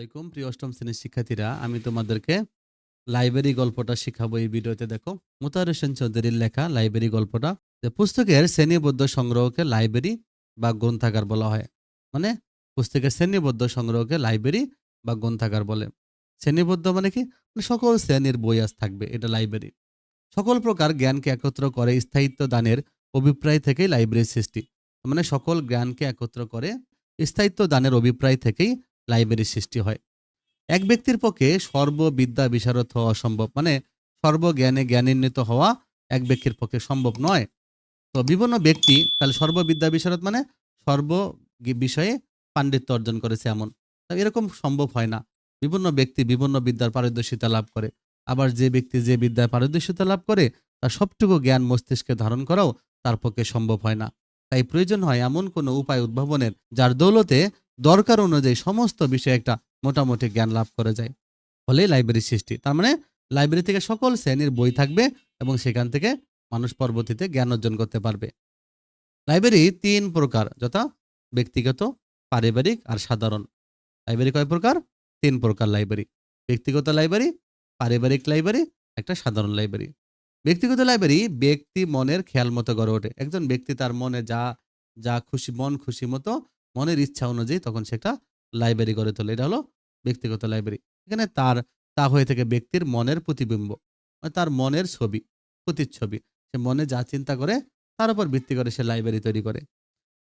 আলাইকুম। প্রিয় অষ্টম শ্রেণির শিক্ষার্থীরা, আমি তোমাদেরকে লাইব্রেরি গল্পটা শিখাবো এই ভিডিওতে। দেখো মোতার হোসেন চৌধুরীর লেখা লাইব্রেরি গল্পটা। যে পুস্তকের শ্রেণীবদ্ধ সংগ্রহকে লাইব্রেরি বা গ্রন্থাগার বলা হয়। মানে পুস্তকের শ্রেণীবদ্ধ সংগ্রহকে লাইব্রেরি বা গ্রন্থাগার বলে। শ্রেণীবদ্ধ মানে কি? মানে সকল শ্রেণির বই আজ থাকবে এটা লাইব্রেরি। সকল প্রকার জ্ঞানকে একত্র করে স্থায়িত্ব দানের অভিপ্রায় থেকেই লাইব্রেরির সৃষ্টি। মানে সকল জ্ঞানকে একত্র করে স্থায়িত্ব দানের অভিপ্রায় থেকেই লাইব্রেরির সৃষ্টি হয়। এক ব্যক্তির পক্ষে সর্ববিদ্যা বিশারদ হওয়া অসম্ভব মানে সর্বজ্ঞানে জ্ঞানান্বিত হওয়া এক ব্যক্তির পক্ষে সম্ভব নয়। তো বিভিন্ন ব্যক্তি তাহলে সর্ববিদ্যা বিশারদ মানে সর্ব বিষয়ে পাণ্ডিত্য অর্জন করেছে এমন। এরকম সম্ভব হয় না। বিভিন্ন ব্যক্তি বিভিন্ন বিদ্যার পারদর্শিতা লাভ করে। আবার যে ব্যক্তি যে বিদ্যায় পারদর্শিতা লাভ করে, তার সবটুকু জ্ঞান মস্তিষ্কে ধারণ করাও তার পক্ষে সম্ভব হয় না। তাই প্রয়োজন হয় এমন কোনো উপায় উদ্ভাবনের, যার দৌলতে দরকার অনুযায়ী সমস্ত বিষয়ে একটা মোটামুটি জ্ঞান লাভ করা যায়। ফলে লাইব্রেরি সৃষ্টি। তার মানে লাইব্রেরি থেকে সকল শ্রেণির বই থাকবে এবং সেখান থেকে মানুষ পরবর্তীতে জ্ঞান অর্জন করতে পারবে। লাইব্রেরি তিন প্রকার, যথা ব্যক্তিগত, পারিবারিক আর সাধারণ। লাইব্রেরি কয় প্রকার? তিন প্রকার লাইব্রেরি। ব্যক্তিগত লাইব্রেরি, পারিবারিক লাইব্রেরি, একটা সাধারণ লাইব্রেরি। ব্যক্তিগত লাইব্রেরি ব্যক্তি মনের খেয়াল মতো গড়ে ওঠে। একজন ব্যক্তি তার মনে যা যা খুশি, মন খুশি মতো মনের ইচ্ছা অনুযায়ী তখন সেটা লাইব্রেরি গড়ে তোলে। এটা হলো ব্যক্তিগত লাইব্রেরি এখানে তার, তা হয়ে থাকে ব্যক্তির মনের প্রতিবিম্ব। মানে তার মনের ছবি, প্রতিচ্ছবি। সে মনে যা চিন্তা করে, তার উপর ভিত্তি করে সে লাইব্রেরি তৈরি করে।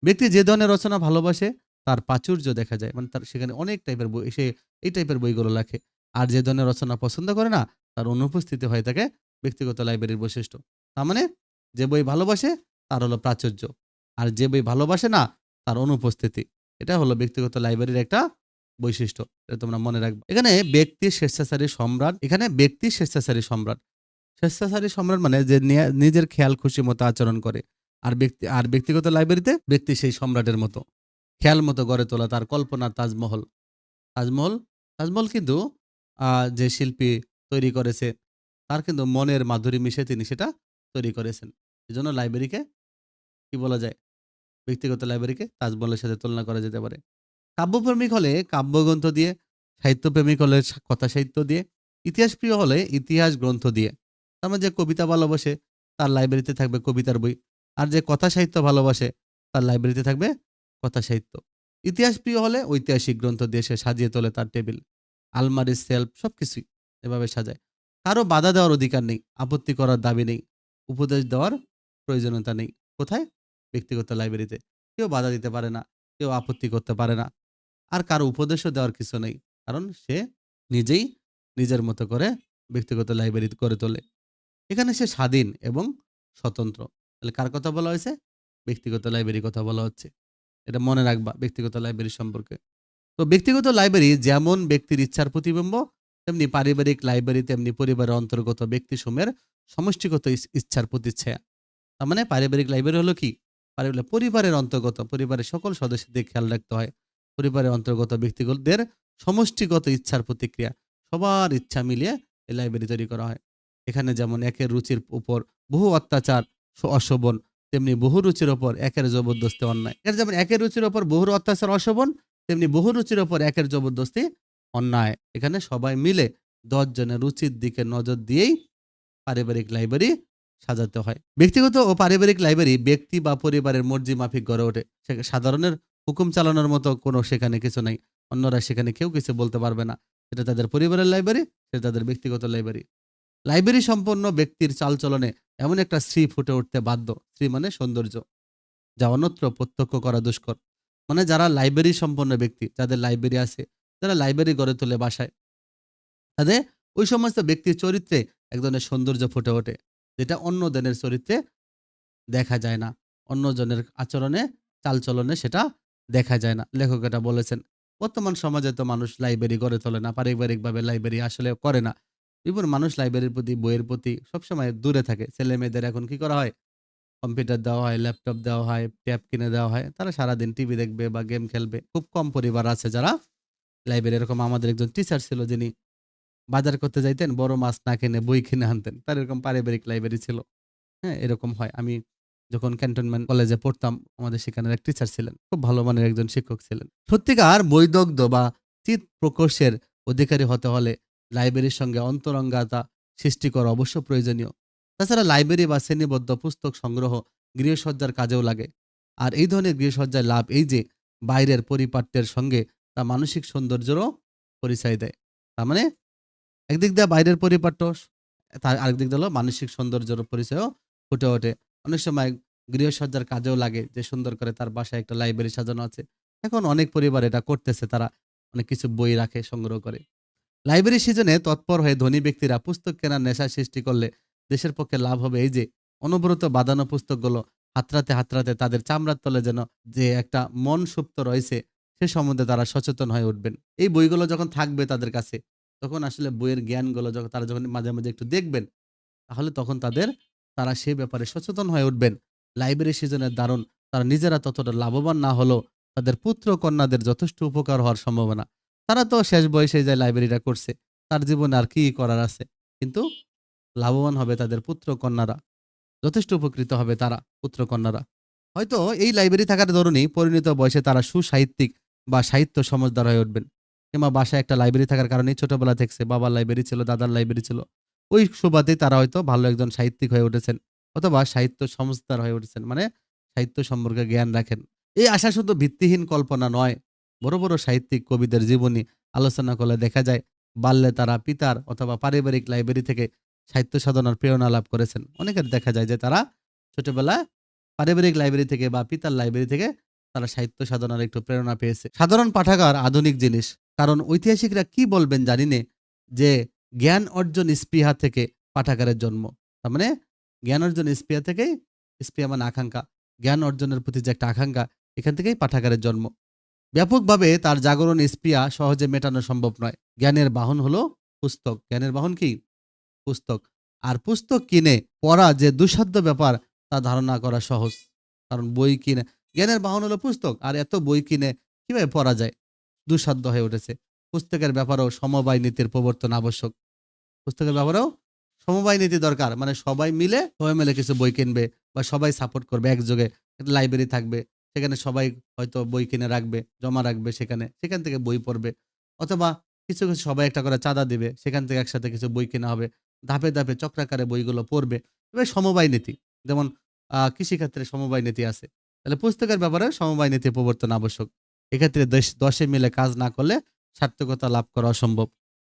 ব্যক্তি যে ধরনের রচনা ভালোবাসে, তার প্রাচুর্য দেখা যায়। মানে তার সেখানে অনেক টাইপের বই, সে এই টাইপের বইগুলো লেখে। আর যে ধরনের রচনা পছন্দ করে না, তার অনুপস্থিতি হয়ে থাকে ব্যক্তিগত লাইব্রেরির বৈশিষ্ট্য। তার মানে যে বই ভালোবাসে, তার হলো প্রাচুর্য। আর যে বই ভালোবাসে না তার অনুপস্থিতি। এটা হলো ব্যক্তিগত লাইব্রেরির একটা বৈশিষ্ট্য, এটা তোমরা মনে রাখবে। এখানে ব্যক্তি স্বেচ্ছাচারী সম্রাট, এখানে ব্যক্তি স্বেচ্ছাচারী সম্রাট। স্বেচ্ছাচারী সম্রাট মানে যে নিজের খেয়াল, খুশি মতো আচরণ করে। আর ব্যক্তি, আর ব্যক্তিগত লাইব্রেরিতে ব্যক্তি সেই সম্রাটের মতো। খেয়াল মতো গড়ে তোলা তার কল্পনার তাজমহল। তাজমহল তাজমহল কিন্তু যে শিল্পী তৈরি করেছে, তার কিন্তু মনের মাধুরী মিশে তিনি সেটা তৈরি করেছেন। এই জন্য লাইব্রেরিকে কি বলা যায়? ব্যক্তিগত লাইব্রেরিকে তাজমহলের সাথে তুলনা করা যেতে পারে। কাব্যপ্রেমিক হলে কাব্যগ্রন্থ দিয়ে, সাহিত্যপ্রেমিক হলে কথা সাহিত্য দিয়ে ইতিহাস প্রিয় হলে ইতিহাস গ্রন্থ দিয়ে। তার মানে যে কবিতা ভালোবাসে, তার লাইব্রেরিতে থাকবে কবিতার বই। আর যে কথা সাহিত্য ভালোবাসে, তার লাইব্রেরিতে থাকবে কথা সাহিত্য। ইতিহাস প্রিয় হলে ঐতিহাসিক গ্রন্থ দিয়ে সে সাজিয়ে তোলে তার টেবিল। আলমারি, সেলফ, সবকিছুই এভাবে সাজায়। কারও বাধা দেওয়ার অধিকার নেই, আপত্তি করার দাবি নেই, উপদেশ দেওয়ার প্রয়োজনীয়তা নেই। কোথায়? ব্যক্তিগত লাইব্রেরিতে। কেউ বাধা দিতে পারে না, কেউ আপত্তি করতে পারে না। আর কারও উপদেশও দেওয়ার কিছু নেই, কারণ সে নিজেই নিজের মতো করে ব্যক্তিগত লাইব্রেরি করে তোলে। এখানে সে স্বাধীন এবং স্বতন্ত্র। তাহলে কার কথা বলা হয়েছে? ব্যক্তিগত লাইব্রেরির কথা বলা হচ্ছে। এটা মনে রাখবা ব্যক্তিগত লাইব্রেরি সম্পর্কে। তো ব্যক্তিগত লাইব্রেরি যেমন ব্যক্তির ইচ্ছার প্রতিবিম্ব, তেমনি পারিবারিক লাইব্রেরি, তেমনি পরিবারের অন্তর্গত ব্যক্তিসমূহের সমষ্টিগত ইচ্ছার প্রতিচ্ছায়া। তার মানে পারিবারিক লাইব্রেরি হলো কি? পারিবারিক পরিবারের অন্তর্গত, পরিবারের সকল সদস্যদের খেয়াল রাখতে হয়। পরিবারের অন্তর্গত ব্যক্তিগতদের সমষ্টিগত ইচ্ছার প্রতিক্রিয়া, সবার ইচ্ছা মিলিয়ে এই লাইব্রেরি তৈরি করা হয়। এখানে যেমন একের রুচির উপর বহু অত্যাচার অশোভন, তেমনি বহু রুচির ওপর একের জবরদস্তি অন্যায়। এর যেমন একের রুচির ওপর বহুর অত্যাচার, অশোভন, তেমনি বহু রুচির ওপর একের জবরদস্তি অন্যায়। এখানে সবাই মিলে দশ জনের রুচির দিকে নজর দিয়েই পারিবারিক লাইব্রেরি সাজাতে হয়। ব্যক্তিগত ও পারিবারিক লাইব্রেরি ব্যক্তি বা পরিবারের মর্জি মাফিক গড়ে ওঠে। সাধারণের হুকুম চালানোর মতো কোনো সেখানে কিছু নাই। অন্যরা সেখানে কেউ কিছু বলতে পারবে না। সেটা তাদের পরিবারের লাইব্রেরি সেটা তাদের ব্যক্তিগত লাইব্রেরি লাইব্রেরি সম্পন্ন ব্যক্তির চালচলনে এমন একটা শ্রী ফুটে উঠতে বাধ্য। শ্রী মানে সৌন্দর্য, যা অন্যত্র প্রত্যক্ষ করা দুষ্কর। মানে যারা লাইব্রেরি সম্পন্ন ব্যক্তি, যাদের লাইব্রেরি আছে যারা লাইব্রেরি গড়ে তোলে বাসায়। তাদের ওই সমস্ত ব্যক্তির চরিত্রে এক ধরনের সৌন্দর্য ফুটে ওঠে। যেটা অন্য জনের চরিত্রে দেখা যায় না। অন্য জনের আচরণে, চালচলনে সেটা দেখা যায় না। লেখক এটা বলেছেন, বর্তমান সমাজে তো মানুষ লাইব্রেরি গড়ে তোলে না, পারিবারিকভাবে লাইব্রেরি আসলে করে না। বিভিন্ন মানুষ লাইব্রেরির প্রতি, বইয়ের প্রতি সবসময় দূরে থাকে। ছেলে মেয়েদের এখন কি করা হয়? কম্পিউটার দেওয়া হয়, ল্যাপটপ দেওয়া হয় ট্যাব কিনে দেওয়া হয়। তারা সারাদিন টিভি দেখবে বা গেম খেলবে। খুব কম পরিবার আছে যারা লাইব্রেরি, এরকম আমাদের একজন টিচার ছিল যিনি বাজার করতে যাইতেন, বড় মাছ না কিনে, বই কিনে আনতেন। তার এরকম পারিবারিক লাইব্রেরি ছিল। হ্যাঁ এরকম হয়। আমি যখন ক্যান্টনমেন্ট কলেজে পড়তাম, আমাদের সেখানে এক টিচার ছিলেন। খুব ভালো মানের একজন শিক্ষক ছিলেন। সত্যিকার বৈদগ্ধ বা চিত প্রকোষ্ঠের অধিকারী হতে হলে লাইব্রেরির সঙ্গে অন্তরঙ্গতা সৃষ্টি করা অবশ্য প্রয়োজনীয়। তাছাড়া লাইব্রেরি বা শ্রেণীবদ্ধ পুস্তক সংগ্রহ গৃহসজ্জার কাজেও লাগে। আর এই ধরনের গৃহসজ্জার লাভ এই যে, বাইরের পরিপাট্যের সঙ্গে তা মানসিক সৌন্দর্যেরও পরিচয় দেয়। তার মানে একদিক দিয়ে বাইরের পরিপাট্য, তার আরেক দিক হলো মানসিক সৌন্দর্যের পরিচয়ও ফুটে ওঠে। অনেক সময় গৃহসজ্জার কাজেও লাগে যে সুন্দর করে তার বাসায় একটা লাইব্রেরি সাজানো আছে। এখন অনেক পরিবার এটা করতেছে, তারা অনেক কিছু বই রাখে, সংগ্রহ করে। লাইব্রেরি সিজনে তৎপর হয়ে ধনী ব্যক্তিরা পুস্তক কেনার নেশা সৃষ্টি করলে দেশের পক্ষে লাভ হবে এই যে অনবরত বাঁধানো পুস্তকগুলো হাতরাতে হাতরাতে তাদের চামড়ার তলে যেন যে একটা মন সুপ্ত রয়েছে, সে সম্বন্ধে তারা সচেতন হয়ে উঠবেন। এই বইগুলো যখন থাকবে তাদের কাছে তখন আসলে বইয়ের জ্ঞানগুলো যখন, তারা যখন মাঝে মাঝে একটু দেখবেন, তাহলে তখন তাদের, তারা সে ব্যাপারে সচেতন হয়ে উঠবেন। লাইব্রেরি সিজনের দারুণ, তারা নিজেরা ততটা লাভবান না হলেও তাদের পুত্র কন্যাদের যথেষ্ট উপকার হওয়ার সম্ভাবনা। তারা তো শেষ বয়সে যায় লাইব্রেরিটা করছে, তার জীবনে আর কি করার আছে? কিন্তু লাভবান হবে তাদের পুত্র কন্যারা, যথেষ্ট উপকৃত হবে তারা, পুত্র কন্যারা। হয়তো এই লাইব্রেরি থাকার দরুনই পরিণত বয়সে তারা সুসাহিত্যিক বা সাহিত্য সমজদার হয়ে উঠবেন। কিংবা বাসায় একটা লাইব্রেরি থাকার কারণে ছোটবেলা থেকে বাবার লাইব্রেরি ছিল, দাদার লাইব্রেরি ছিল। ওই সুবাদে তারা হয়তো ভালো একজন সাহিত্যিক হয়ে উঠেছেন অথবা সাহিত্য সমজদার হয়ে উঠেছেন মানে সাহিত্য সম্পর্কে জ্ঞান রাখেন। এই আশা শুধু ভিত্তিহীন কল্পনা নয়, বড় বড় সাহিত্যিক কবিদের জীবনী আলোচনা করলে দেখা যায়, বাল্যে তারা পিতার অথবা পারিবারিক লাইব্রেরি থেকে সাহিত্য সাধনার প্রেরণা লাভ করেছেন। অনেকের দেখা যায় যে তারা ছোটবেলা পারিবারিক লাইব্রেরি থেকে বা পিতার লাইব্রেরি থেকে তারা সাহিত্য সাধনার একটু প্রেরণা পেয়েছে। সাধারণ পাঠাগার আধুনিক জিনিস। কারণ ঐতিহাসিকরা কি বলবেন জানি নে, যে জ্ঞান অর্জন স্পৃহা থেকে পাঠাগারের জন্ম। তার মানে জ্ঞান অর্জন স্পৃহা থেকেই স্পৃহা মানে আকাঙ্ক্ষা। জ্ঞান অর্জনের প্রতি যে একটা আকাঙ্ক্ষা, এখান থেকেই পাঠাগারের জন্ম। ব্যাপকভাবে তার জাগরণ স্পৃহা সহজে মেটানো সম্ভব নয়। জ্ঞানের বাহন হলো পুস্তক। জ্ঞানের বাহন কি? পুস্তক। আর পুস্তক কিনে, পড়া যে দুঃসাধ্য ব্যাপার, তা ধারণা করা সহজ। কারণ বই কিনে জ্ঞানের বাহন হলো পুস্তক, আর এত বই কিনে কীভাবে পড়া যায়? দুঃসাধ্য হয়ে উঠেছে। পুস্তকের ব্যাপারেও সমবায় নীতির প্রবর্তন আবশ্যক। পুস্তকের ব্যাপারেও সমবায় নীতি দরকার মানে সবাই মিলে সবাই মিলে কিছু বই কিনবে বা সবাই সাপোর্ট করবে, একযোগে লাইব্রেরি থাকবে, সেখানে সবাই হয়তো বই কিনে রাখবে, জমা রাখবে সেখানে, সেখান থেকে বই পড়বে। অথবা কিছু কিছু সবাই একটা করে চাঁদা দিবে, সেখান থেকে একসাথে কিছু বই কেনা হবে। ধাপে ধাপে চক্রাকারে বইগুলো পড়বে। এবার সমবায় নীতি, যেমন কৃষিক্ষেত্রে সমবায় নীতি আছে। তাহলে পুস্তকের ব্যাপারে সমবায় নীতি প্রবর্তন আবশ্যক। এক্ষেত্রে দশ- দশে মিলে কাজ না করলে সার্থকতা লাভ করা অসম্ভব।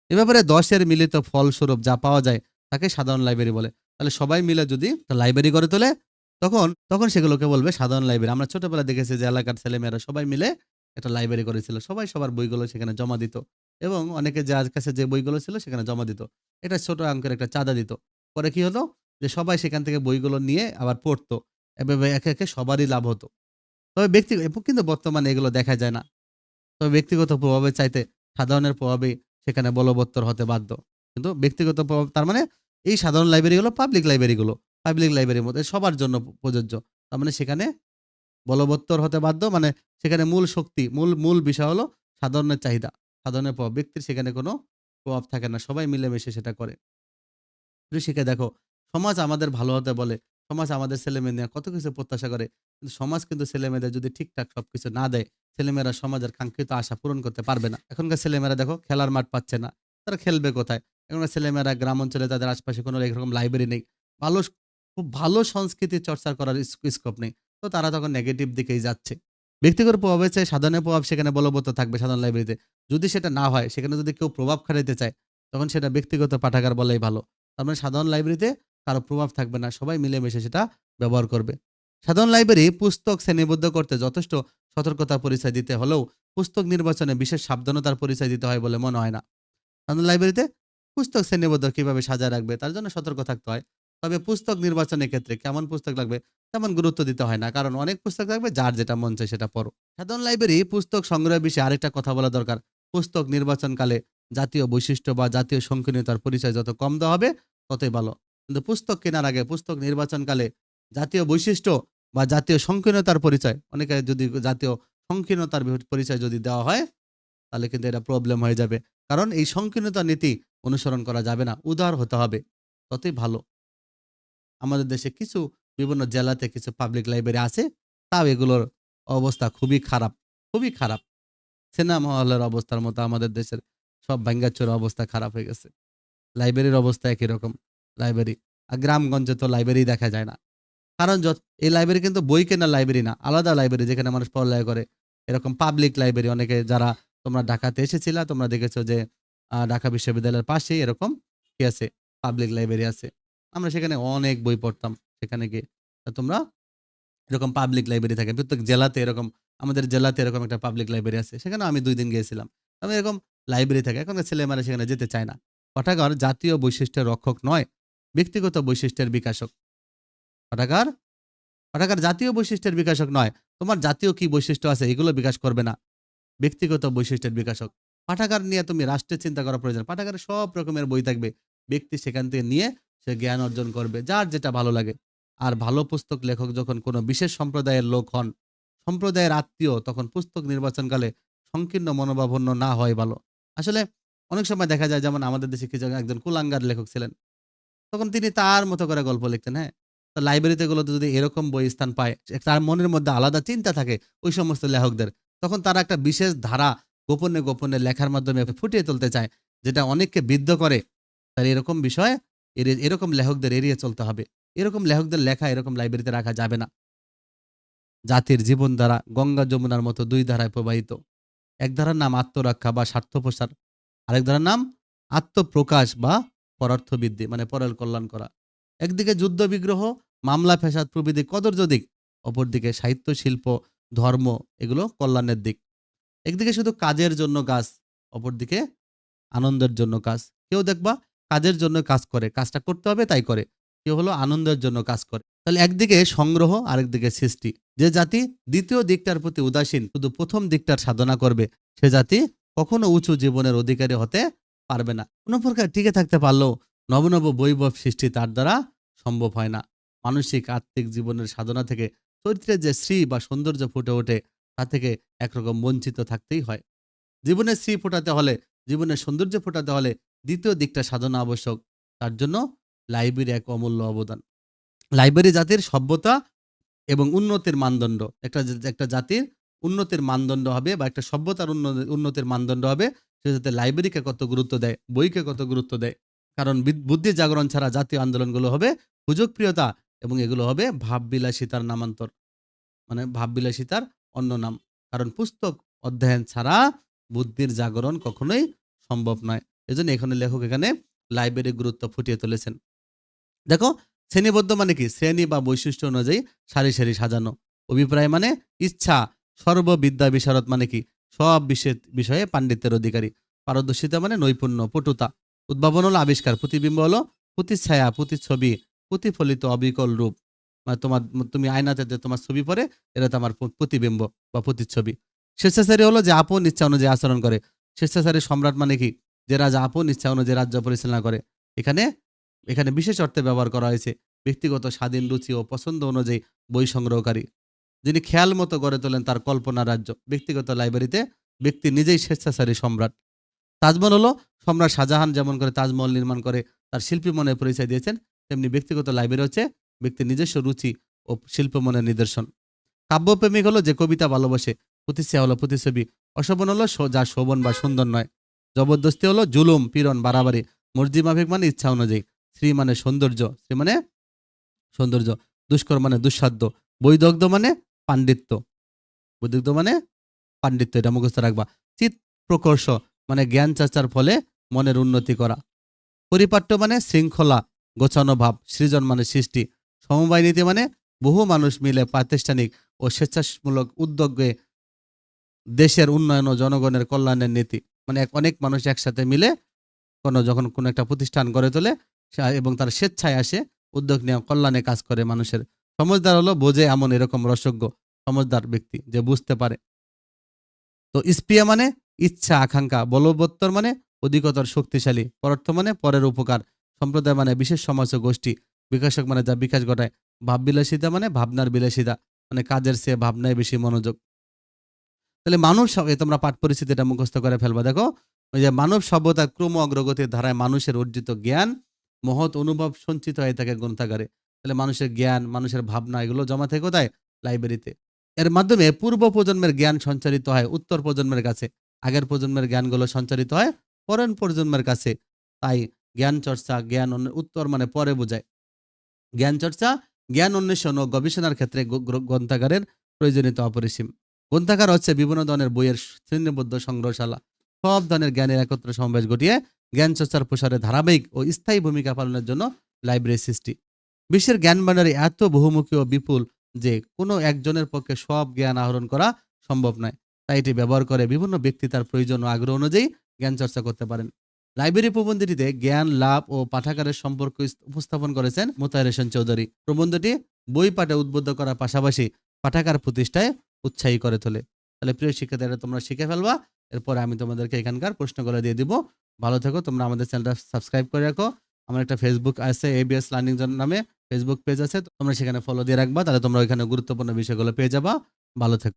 এ ব্যাপারে দশের মিলিত ফলস্বরূপ যা পাওয়া যায় তাকে সাধারণ লাইব্রেরি বলে। তাহলে সবাই মিলে যদি লাইব্রেরি গড়ে তোলে, তখন তখন সেগুলোকে বলবে সাধারণ লাইব্রেরি। আমরা ছোটবেলা দেখেছি যে এলাকার ছেলেমেয়েরা সবাই মিলে একটা লাইব্রেরি করেছিল। সবাই সবার বইগুলো সেখানে জমা দিত এবং অনেকে যার কাছে যে বইগুলো ছিল সেখানে জমা দিত। এটা ছোট অঙ্কের একটা চাঁদা দিত। পরে কি হতো যে সবাই সেখান থেকে বইগুলো নিয়ে আবার পড়তো। এভাবে একে একে সবারই লাভ হতো। তবে ব্যক্তি কিন্তু বর্তমানে এগুলো দেখা যায় না। তবে ব্যক্তিগত প্রভাবে চাইতে সাধারণের প্রভাবে সেখানে বলবত্তর হতে বাধ্য। কিন্তু ব্যক্তিগত প্রভাব, তার মানে এই সাধারণ লাইব্রেরিগুলো পাবলিক লাইব্রেরিগুলো পাবলিক লাইব্রেরির মধ্যে সবার জন্য প্রযোজ্য। তার মানে সেখানে বলবত্তর হতে বাধ্য মানে সেখানে মূল শক্তি, মূল মূল বিষয় হলো সাধারণের চাহিদা। সাধারণের প্রভাব, ব্যক্তির সেখানে কোনো প্রভাব থাকে না। সবাই মিলেমিশে সেটা করে। শিখে দেখো, সমাজ আমাদের ভালো হতে বলে সমাজ আমাদের ছেলেমেয়ে নিয়ে কত কিছু প্রত্যাশা করে, কিন্তু সমাজ কিন্তু ছেলেমেয়েদের যদি ঠিকঠাক সবকিছু না দেয়, ছেলেমেয়েরা সমাজের কাঙ্ক্ষিত আশা পূরণ করতে পারবে না। এখনকার ছেলেমেয়েরা দেখো খেলার মাঠ পাচ্ছে না, তারা খেলবে কোথায়? এখনকার ছেলেমেয়েরা গ্রাম অঞ্চলে তাদের আশপাশে কোনো এরকম লাইব্রেরি নেই। ভালো খুব ভালো সংস্কৃতি চর্চা করার স্কোপ নেই। তো তারা তখন নেগেটিভ দিকেই যাচ্ছে। ব্যক্তিগত প্রভাবে চাই সাধারণের প্রভাব সেখানে বলবৎ থাকবে সাধারণ লাইব্রেরিতে যদি সেটা না হয়, সেখানে যদি কেউ প্রভাব খাটাইতে চায়, তখন সেটা ব্যক্তিগত পাঠাগার বলাই ভালো। তার মানে সাধারণ লাইব্রেরিতে কারও প্রভাব থাকবে না, সবাই মিলেমিশে সেটা ব্যবহার করবে। সাধারণ লাইব্রেরি পুস্তক শ্রেণীবদ্ধ করতে যথেষ্ট সতর্কতার পরিচয় দিতে হলেও পুস্তক নির্বাচনে বিশেষ সাবধানতার পরিচয় দিতে হয় বলে মনে হয় না। সাধারণ লাইব্রেরিতে পুস্তক শ্রেণীবদ্ধ কীভাবে সাজায় রাখবে তার জন্য সতর্ক থাকতে হয়। তবে পুস্তক নির্বাচনের ক্ষেত্রে কেমন পুস্তক লাগবে তেমন গুরুত্ব দিতে হয় না, কারণ অনেক পুস্তক থাকবে যার যেটা মন চায় সেটা পড়ো। সাধারণ লাইব্রেরি পুস্তক সংগ্রহের বিষয়ে আরেকটা কথা বলা দরকার। পুস্তক নির্বাচনকালে জাতীয় বৈশিষ্ট্য বা জাতীয় সংকীর্ণতার পরিচয় যত কম দেওয়া হবে, ততই ভালো। কিন্তু পুস্তক কেনার আগে, পুস্তক নির্বাচনকালে জাতীয় বৈশিষ্ট্য বা জাতীয় সংকীর্ণতার পরিচয়, অনেকে যদি জাতীয় সংকীর্ণতার পরিচয় যদি দেওয়া হয়, তাহলে কিন্তু এটা প্রবলেম হয়ে যাবে। কারণ এই সংকীর্ণতা নীতি অনুসরণ করা যাবে না, উদার হতে হবে। ততই ভালো। আমাদের দেশে কিছু বিভিন্ন জেলাতে কিছু পাবলিক লাইব্রেরি আছে, তাও এগুলোর অবস্থা খুবই খারাপ খুবই খারাপ। সিনেমা হলের অবস্থার মতো আমাদের দেশের সব ভাঙ্গাচোর অবস্থা খারাপ হয়ে গেছে। লাইব্রেরির অবস্থা একই রকম। লাইব্রেরি আর গ্রামগঞ্জে তো লাইব্রেরি দেখা যায় না। কারণ যত, এই লাইব্রেরি কিন্তু বই কেনার লাইব্রেরি না, আলাদা লাইব্রেরি যেখানে মানুষ পড়ালেখা করে। এরকম পাবলিক লাইব্রেরি অনেকে যারা তোমরা ঢাকাতে এসেছিলা, তোমরা দেখেছ যে ঢাকা বিশ্ববিদ্যালয়ের পাশেই এরকম কি আছে পাবলিক লাইব্রেরি আছে। আমরা সেখানে অনেক বই পড়তাম, সেখানে গিয়ে। তোমরা এরকম পাবলিক লাইব্রেরি থাকে, প্রত্যেক জেলাতে এরকম, আমাদের জেলাতে এরকম একটা পাবলিক লাইব্রেরি আছে সেখানে আমি দুই দিন গিয়েছিলাম। আমি এরকম লাইব্রেরি থাকে, এখন ছেলে মেয়েরা সেখানে যেতে চায় না। পাঠাগার জাতীয় বৈশিষ্ট্যের রক্ষক নয় ব্যক্তিগত বৈশিষ্ট্যের বিকাশক। পাঠাগার পাঠাগার জাতীয় বৈশিষ্ট্যের বিকাশক নয়। তোমার জাতীয় কি বৈশিষ্ট্য আছে এগুলো বিকাশ করবে না। ব্যক্তিগত বৈশিষ্ট্যের বিকাশক। পাঠাগার নিয়ে তুমি রাষ্ট্রের চিন্তা করা প্রয়োজন। পাঠাগারে সব রকমের বই থাকবে। ব্যক্তি সেখান থেকে নিয়ে সে জ্ঞান অর্জন করবে, যার যেটা ভালো লাগে। আর ভালো পুস্তক লেখক যখন কোনো বিশেষ সম্প্রদায়ের লোক হন, সম্প্রদায়ের আত্মীয়, তখন পুস্তক নির্বাচনকালে সংকীর্ণ মনোভাবন্য না হয় ভালো। আসলে অনেক সময় দেখা যায়, যেমন আমাদের দেশে কিছু একজন কুলাঙ্গার লেখক ছিলেন। তখন তিনি তার মতো করে গল্প লিখতেন হ্যাঁ? তো লাইব্রেরিতে গুলোতে যদি এরকম বই স্থান পায়, তার মনের মধ্যে আলাদা চিন্তা থাকে ওই সমস্ত লেখকদের। তখন তারা একটা বিশেষ ধারা গোপনে গোপনে লেখার মাধ্যমে ফুটিয়ে তুলতে চায়, যেটা অনেককে বিদ্ধ করে। তার এরকম বিষয় এরকম লেখকদের এড়িয়ে চলতে হবে। এরকম লেখকদের লেখা এরকম লাইব্রেরিতে রাখা যাবে না। জাতির জীবন দ্বারা গঙ্গা যমুনার মতো দুই ধারায় প্রবাহিত। এক ধারার নাম আত্মরক্ষা বা স্বার্থপ্রসার, আরেক ধারার নাম আত্মপ্রকাশ বা পরার্থবৃদ্ধি মানে পরের কল্যাণ করা। একদিকে যুদ্ধ বিগ্রহ মামলা ফেসাদ প্রভৃতি কদর্য দিক অপরদিকে সাহিত্য শিল্প ধর্ম, এগুলো কল্যাণের দিক। একদিকে শুধু কাজের জন্য কাজ, অপরদিকে আনন্দের জন্য কাজ। কেউ দেখবা কাজের জন্য কাজ করে, কাজটা করতে হবে, তাই করে। কেউ হলো আনন্দের জন্য কাজ করে। তাহলে একদিকে সংগ্রহ, আরেকদিকে সৃষ্টি। যে জাতি দ্বিতীয় দিকটার প্রতি উদাসীন, শুধু প্রথম দিকটার সাধনা করবে, সে জাতি কখনো উঁচু জীবনের অধিকারী হতে পারবে না। কোনো প্রকার টিকে থাকতে পারলেও নবনব বৈভব সৃষ্টি তার দ্বারা সম্ভব হয় না। মানসিক, আত্মিক জীবনের সাধনা থেকে চরিত্রের যে শ্রী বা সৌন্দর্য ফুটে ওঠে, তা থেকে একরকম বঞ্চিত থাকতেই হয়। জীবনের শ্রী ফোটাতে হলে, জীবনের সৌন্দর্য ফোটাতে হলে দ্বিতীয় দিকটা সাধনা আবশ্যক। তার জন্য লাইব্রেরি এক অমূল্য অবদান। লাইব্রেরি জাতির সভ্যতা এবং উন্নতির মানদণ্ড। একটা একটা জাতির উন্নতির মানদণ্ড হবে বা একটা সভ্যতার উন্ন- উন্নতির মানদণ্ড হবে, সে যাতে লাইব্রেরিকে কত গুরুত্ব দেয়, বইকে কত গুরুত্ব দেয়। কারণ বিদ- বুদ্ধি জাগরণ ছাড়া জাতীয় আন্দোলনগুলো হবে সুযোগপ্রিয়তা এবং এগুলো হবে ভাববিলাসিতার নামান্তর। মানে ভাববিলাসিতার অন্য নাম। কারণ পুস্তক অধ্যয়ন ছাড়া বুদ্ধির জাগরণ কখনোই সম্ভব নয়। এজন্য এখানে লেখক এখানে লাইব্রেরির গুরুত্ব ফুটিয়ে তুলেছেন। দেখো, শ্রেণীবদ্ধ মানে কি? শ্রেণি বা বৈশিষ্ট্য অনুযায়ী সারি সারি সাজানো। অভিপ্রায় মানে ইচ্ছা সর্ববিদ্যা বিশারদ মানে কি? সব বিষয় বিষয়ে পাণ্ডিত্যের অধিকারী। পারদর্শিতা মানে নৈপুণ্য, পটুতা। উদ্ভাবন হলো আবিষ্কার। প্রতিবিম্ব হলো প্রতিচ্ছায়া, প্রতিচ্ছবি, প্রতিফলিত অবিকল রূপ। মানে তোমার, তুমি আয়নাতে যে তোমার ছবি পরে এটা তোমার প্রতিবিম্ব বা প্রতিচ্ছবি। স্বেচ্ছাচারী হলো যে আপন ইচ্ছা অনুযায়ী আচরণ করে। স্বেচ্ছাচারী সম্রাট মানে কি? যে রাজা আপন ইচ্ছা অনুযায়ী রাজ্য পরিচালনা করে। এখানে এখানে বিশেষ অর্থে ব্যবহার করা হয়েছে। ব্যক্তিগত স্বাধীন রুচি ও পছন্দ অনুযায়ী বই সংগ্রহকারী। যিনি খেয়াল মতো গড়ে তোলেন তার কল্পনা রাজ্য, ব্যক্তিগত লাইব্রেরিতে ব্যক্তি নিজেই স্বেচ্ছাচারী সম্রাট। তাজমহল হলো সম্রাট শাহজাহান যেমন করে তাজমহল নির্মাণ করে, তার শিল্পী মনে পরিচয় দিয়েছেন, তেমনি ব্যক্তিগত লাইব্রেরি হচ্ছে ব্যক্তির নিজস্ব রুচি ও শিল্প মনের নিদর্শন। কাব্যপ্রেমিক হলো যে কবিতা ভালোবাসে প্রতিষ্ঠা হলো প্রতিছবি অশোভন হলো যা শোভন বা সুন্দর নয়। জবরদস্তি হলো জুলুম, পীড়ন, বাড়াবাড়ি মর্জি মাফিক মানে ইচ্ছা অনুযায়ী শ্রী মানে সৌন্দর্য শ্রী মানে সৌন্দর্য, দুষ্কর মানে দুঃসাধ্য, বৈদগ্ধ মানে পাণ্ডিত্য। বৈদগ্ধ মানে পাণ্ডিত্য, এটা মুখস্থ রাখবা। চিত প্রকর্ষ মানে জ্ঞান চর্চার ফলে মনের উন্নতি করা। পরিপাট্য মানে শৃঙ্খলা, গোছানো ভাব, সৃজন মানে সৃষ্টি। সমবায় নীতি মানে বহু মানুষ মিলে প্রাতিষ্ঠানিক ও স্বেচ্ছামূলক উদ্যোগে দেশের উন্নয়ন ও জনগণের কল্যাণের নীতি। মানে অনেক মানুষ একসাথে মিলে কোনো যখন কোনো একটা প্রতিষ্ঠান গড়ে তোলে এবং তার স্বেচ্ছায় আসে, উদ্যোগ নিয়ে কল্যাণে কাজ করে মানুষের। সমজদার হলো বোঝে এমন এরকম রসজ্ঞ। সমজদার ব্যক্তি যে বুঝতে পারে। তো স্প্রিয়া মানে ইচ্ছা, আকাঙ্ক্ষা, বলবত্তর মানে অধিকতর শক্তিশালী পরার্থ মানে পরের উপকার, সম্প্রদায় মানে বিশেষ সমাজ গোষ্ঠী, বিকাশক মানে যা বিকাশ ঘটায়, ভাববিলাসিতা মানে ভাবনার বিলাসিতা মানে কাজের চেয়ে ভাবনায় বেশি মনোযোগ। তাহলে মানব তোমরা পাঠ পরিস্থিতিটা মুখস্থ করে ফেলবা। দেখো, ওই যে মানব সভ্যতার ক্রম অগ্রগতির ধারায় মানুষের অর্জিত জ্ঞান, মহৎ অনুভব সঞ্চিত হয়ে থাকে গ্রন্থাগারে। তাহলে মানুষের জ্ঞান, মানুষের ভাবনা এগুলো জমা থাকে কোথায়? লাইব্রেরিতে। এর মাধ্যমে পূর্ব প্রজন্মের জ্ঞান সঞ্চারিত হয়, উত্তর প্রজন্মের কাছে। আগের প্রজন্মের জ্ঞানগুলো সঞ্চারিত হয়, পরের প্রজন্মের কাছে। তাই জ্ঞান চর্চা, জ্ঞান উত্তর মানে পরে বোঝায়। জ্ঞান চর্চা, জ্ঞান অন্বেষণ ও গবেষণার ক্ষেত্রে গ্রন্থাগারের প্রয়োজনীয়তা অপরিসীম। গ্রন্থাগার হচ্ছে বিভিন্ন ধরনের বইয়ের শ্রেণীবদ্ধ সংগ্রহশালা। সব ধরনের জ্ঞানের একত্র সমাবেশ ঘটিয়ে জ্ঞান চর্চার প্রসারে ধারাবাহিক ও স্থায়ী ভূমিকা পালনের জন্য লাইব্রেরি সৃষ্টি। বিশ্বের জ্ঞান ভাণ্ডারে এত বহুমুখী ও বিপুল যে কোনো একজনের পক্ষে সব জ্ঞান আহরণ করা সম্ভব নয়। তাই এটি ব্যবহার করে বিভিন্ন ব্যক্তি তার প্রয়োজন ও আগ্রহ অনুযায়ী জ্ঞান চর্চা করতে পারেন। লাইব্রেরি প্রবন্ধটিতে জ্ঞান, লাভ ও পাঠাগারের সম্পর্ক উপস্থাপন করেছেন মোতায়ের হোসেন চৌধুরী। প্রবন্ধটি বই পাঠে উদ্বুদ্ধ করার পাশাপাশি পাঠাগার প্রতিষ্ঠায় উৎসাহী করে তোলে। তাহলে প্রিয় শিক্ষার্থীরা, তোমরা শিখে ফেলবা। এরপরে আমি তোমাদেরকে এখানকার প্রশ্নগুলো দিয়ে দিব। ভালো থেকো, তোমরা আমাদের চ্যানেলটা সাবস্ক্রাইব করে রাখো। আমার একটা ফেসবুক আছে এবিএস লার্নিং নামে। ফেসবুক পেজ আছে, তোমরা সেখানে ফলো দিয়ে রাখবা, তাহলে তোমরা ওইখানে গুরুত্বপূর্ণ বিষয়গুলো পেয়ে যাবা। ভালো থেকো।